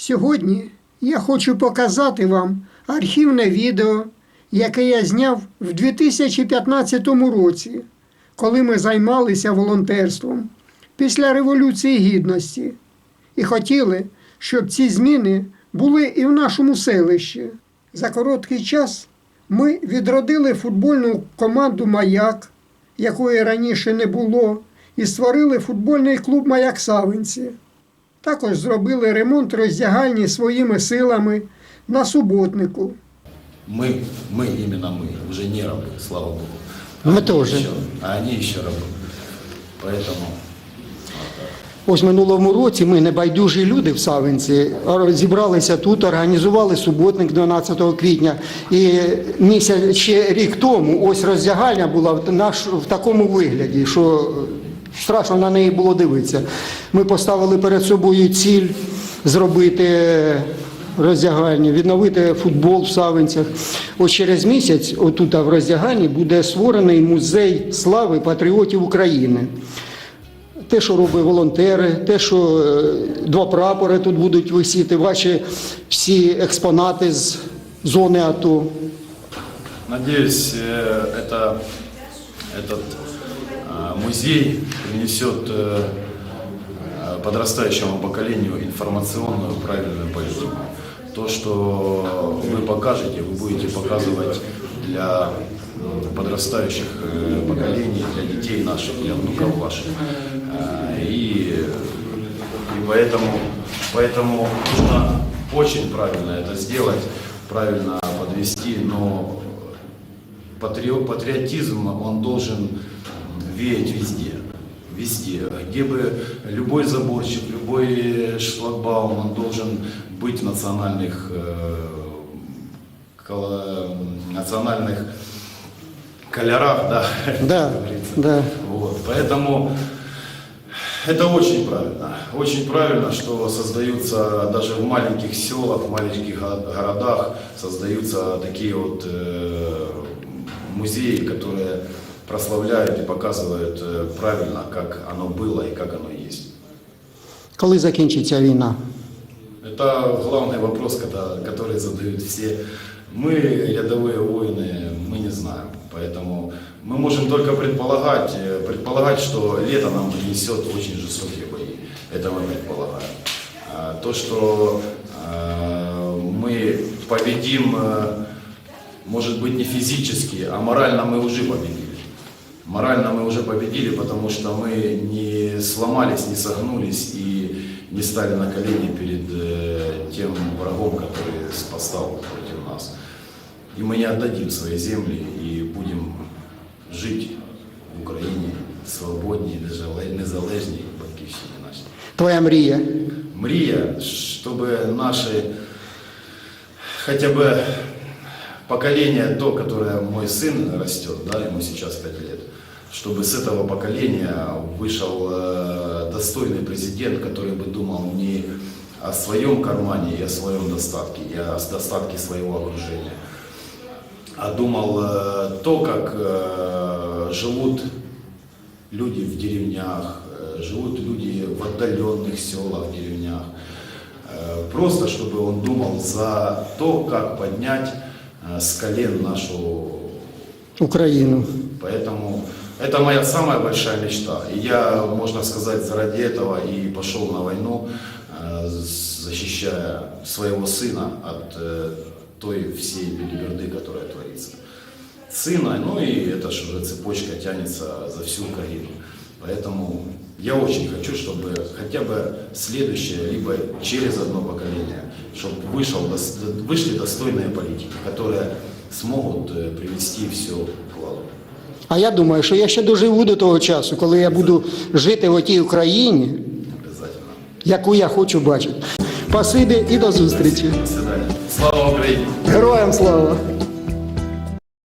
Сьогодні я хочу показати вам архівне відео, яке я зняв в 2015 році, коли ми займалися волонтерством після Революції Гідності і хотіли, щоб ці зміни були і в нашому селищі. За короткий час ми відродили футбольну команду Маяк, якої раніше не було, і створили футбольний клуб Маяк Савинці. Також зробили ремонт роздягальні своїми силами на суботнику. Мы, мы, именно мы, уже не рабы, слава Богу. Мы Они тоже. еще- а они еще рабы. Поэтому Ось минулому році ми, небайдужі люди в Савинці, ор- зібралися тут, організували суботник 12 квітня. І місяць ще рік тому ось роздягальня була в, наш, в такому вигляді, що страшно на неї було дивитися. Ми поставили перед собою ціль зробити роздягальню, відновити футбол в Савинцях. Ось через місяць, отут в роздягальні, буде створений музей слави патріотів України. Те, що роблять волонтери, те, що е, два прапори тут будуть висіти, ваші всі експонати з зони АТО. Надеюсь, э, это, этот э, музей принесет э, подрастающему поколению информационную правильную политику. То, что вы покажете, вы будете показывать для подрастающих э, поколений, для детей наших, для внуков ваших. Э, И, и поэтому, поэтому нужно очень правильно это сделать, правильно подвести, но патрио- патриотизм, он должен веять везде. Везде. Где бы любой заборчик, любой шлагбаум, он должен быть в национальных, э, национальных колерах, да, Да, да. Вот, поэтому это очень правильно. Очень правильно, что создаются даже в маленьких селах, в маленьких го- городах создаются такие вот э, музеи, которые прославляют и показывают э, правильно, как оно было и как оно есть. Коли закінчиться війна? Это главный вопрос, когда- который задают все. Мы, рядовые воины, мы не знаем. Поэтому мы можем только предполагать, э, предполагать, что лето нам принесет очень жестокие бои. Это мы предполагаем. А То, что э, мы победим, э, может быть, не физически, а морально мы уже победили. Морально мы уже победили, потому что мы не сломались, не согнулись и не стали на колени перед э, тем врагом, который спасал против нас. И мы не отдадим свои земли и будем жить в Украине свободнее, незалежній батьківщині нашій. Твоя мрія? Мрия, чтобы наши, хотя бы поколение то, которое мой сын растет, да, ему сейчас 5 лет, чтобы с этого поколения вышел э, достойный президент, который бы думал не о своем кармане и о своем достатке, и о достатке своего окружения, а думал э, то, как э, живут люди в деревнях, живут люди в отдаленных селах, деревнях. Просто чтобы он думал за то, как поднять с колен нашу Україну. Поэтому это моя самая большая мечта. И я, можно сказать, заради этого и пошел на войну, э, защищая своего сына от э, той всей белиберды, которая творится. Сына, ну и это же уже цепочка тянется за всю Украину. Поэтому я очень хочу, чтобы хотя бы следующее, либо через одно поколение, чтобы вышел, дос- вышли достойные политики, которые смогут э, привести все к ладу. А я думаю, що я ще доживу до того часу, коли я буду жити в тій Україні, Обязательно. яку я хочу бачити. Спасибі і до зустрічі. До свидания. Слава Украине! Героям слава!